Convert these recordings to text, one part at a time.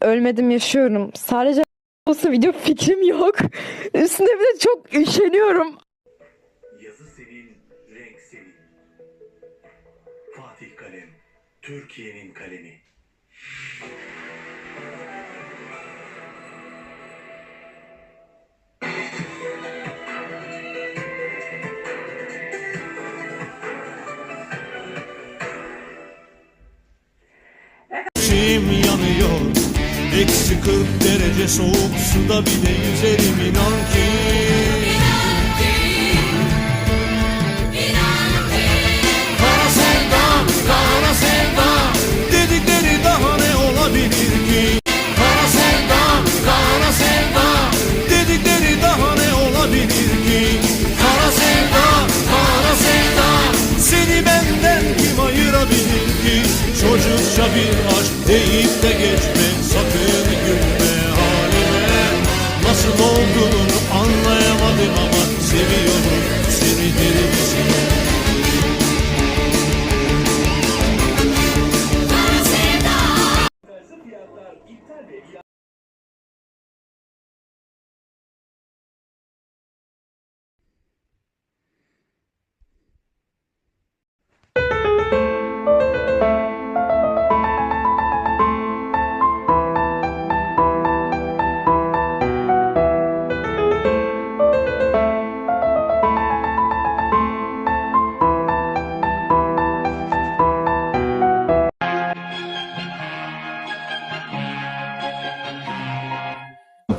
ölmedim yaşıyorum. Sadece olsa video fikrim yok. Üstüne bir de çok üşeniyorum. Yazı senin, renk senin. Fatih Kalem, Türkiye'nin kalemi. Yanıyor Eksi 40 derece soğuk suda bile yüzerim inan ki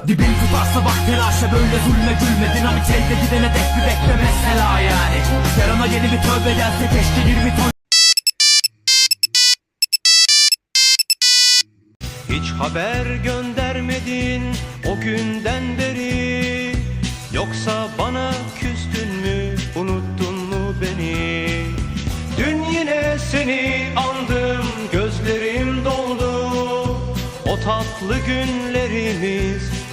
Dibin tutarsa bak telaşa böyle zulme gülme. Dinamit elde gidene dek bir bekle mesela yani. Yarına yeni bir tövbe gelse keşke 20 ton Hiç haber göndermedin o günden beri. Yoksa bana küstün mü unuttun mu beni? Dün yine seni andım gözlerim doldu. O tatlı günlerimiz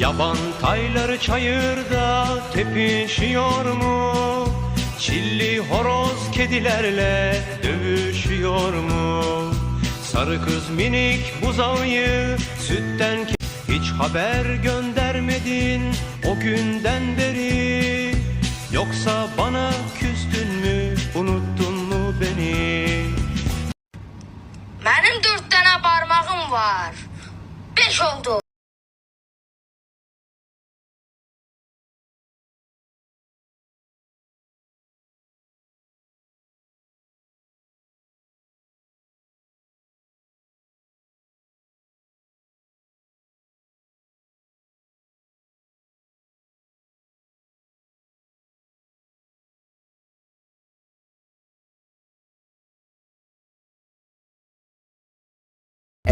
Yaban tayları çayırda tepişiyor mu? Çilli horoz kedilerle dövüşüyor mu? Sarı kız minik buzağıyı sütten hiç haber göndermedin o günden beri Yoksa bana küstün mü unuttun mu beni Benim dört tane parmağım var. Beş oldu.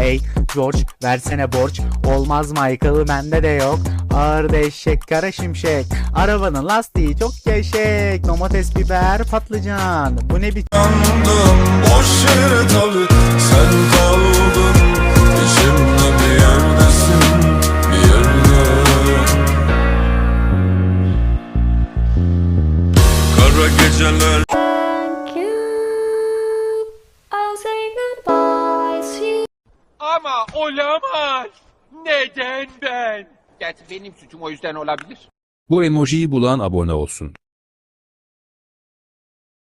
Ey George versene borç. Olmaz Michael bende de yok. Ağır eşek kara şimşek. Arabanın lastiği çok gevşek. Domates biber patlıcan. Bu ne biçim boş yere tabi Sen kaldın olamaz. Neden ben? Gerçi benim suçum o yüzden olabilir. Bu emojiyi bulan abone olsun.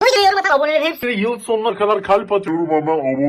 Bu yorum atan abonelerin hepsi Yıl sonuna kadar kalp atıyorum ama abone